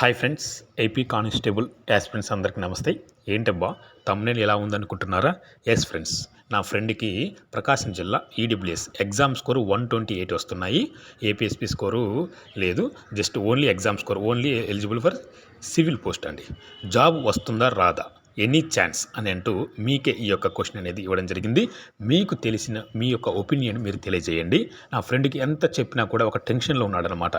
Hi friends AP constable aspirants అందరికీ నమస్తే. ఏంటబ్బా తమ్నేల్ ఎలా ఉందనుకుంటున్నారా? ఎస్ ఫ్రెండ్స్ నా ఫ్రెండ్కి ప్రకాశం జిల్లా EWS exam score one twenty eight వస్తున్నాయి. ఏపీఎస్పీ స్కోరు లేదు just only exam score only eligible for civil post అండి. జాబ్ వస్తుందా రాదా? ఎనీ ఛాన్స్ అని అంటూ మీకే ఈ యొక్క క్వశ్చన్ అనేది ఇవ్వడం జరిగింది. మీకు తెలిసిన మీ యొక్క ఒపీనియన్ మీరు తెలియజేయండి. నా ఫ్రెండ్కి ఎంత చెప్పినా కూడా ఒక టెన్షన్లో ఉన్నాడనమాట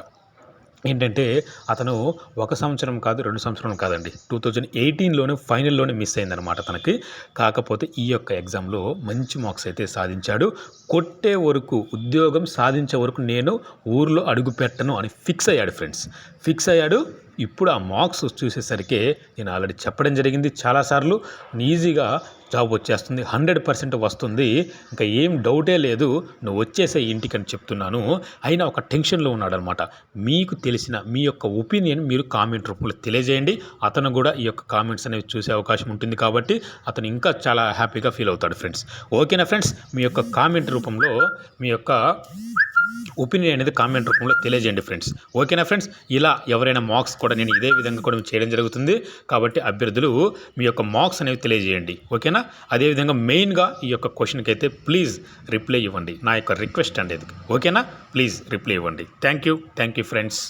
ఏంటంటే అతను ఒక సంవత్సరం కాదు రెండు సంవత్సరం కాదండి. టూ థౌజండ్ ఎయిటీన్లోనే ఫైనల్లోనే మిస్ అయిందనమాట తనకి. కాకపోతే ఈ యొక్క ఎగ్జామ్లో మంచి మార్క్స్ అయితే సాధించాడు. కొట్టే వరకు ఉద్యోగం సాధించే వరకు నేను ఊర్లో అడుగు పెట్టను అని ఫిక్స్ అయ్యాడు ఫ్రెండ్స్ ఫిక్స్ అయ్యాడు. ఇప్పుడు ఆ మార్క్స్ చూసేసరికి నేను ఆల్రెడీ చెప్పడం జరిగింది చాలాసార్లు. ఈజీగా జాబ్ వచ్చేస్తుంది హండ్రెడ్ పర్సెంట్ వస్తుంది. ఇంకా ఏం డౌటే లేదు నువ్వు వచ్చేసే ఇంటికి అని చెప్తున్నాను. అయినా ఒక టెన్షన్లో ఉన్నాడనమాట. మీకు తెలిసిన మీ యొక్క ఒపీనియన్ మీరు కామెంట్ రూపంలో తెలియజేయండి. అతను కూడా ఈ యొక్క కామెంట్స్ అనేవి చూసే అవకాశం ఉంటుంది కాబట్టి అతను ఇంకా చాలా హ్యాపీగా ఫీల్ అవుతాడు ఫ్రెండ్స్ ఓకేనా ఫ్రెండ్స్ మీ యొక్క కామెంట్ రూపంలో మీ యొక్క ఒపీనియన్ అనేది కామెంట్ రూపంలో తెలియజేయండి ఫ్రెండ్స్ ఓకేనా ఫ్రెండ్స్ ఇలా ఎవరైనా మార్క్స్ కూడా నేను ఇదే విధంగా కూడా చేయడం జరుగుతుంది. కాబట్టి అభ్యర్థులు మీ యొక్క మార్క్స్ అనేవి తెలియజేయండి. ఓకేనా అదేవిధంగా మెయిన్గా ఈ యొక్క క్వశ్చన్కి అయితే ప్లీజ్ రిప్లై ఇవ్వండి. నా యొక్క రిక్వెస్ట్ అండి ఇది. ఓకేనా? ప్లీజ్ రిప్లై ఇవ్వండి. Thank you. Thank you friends.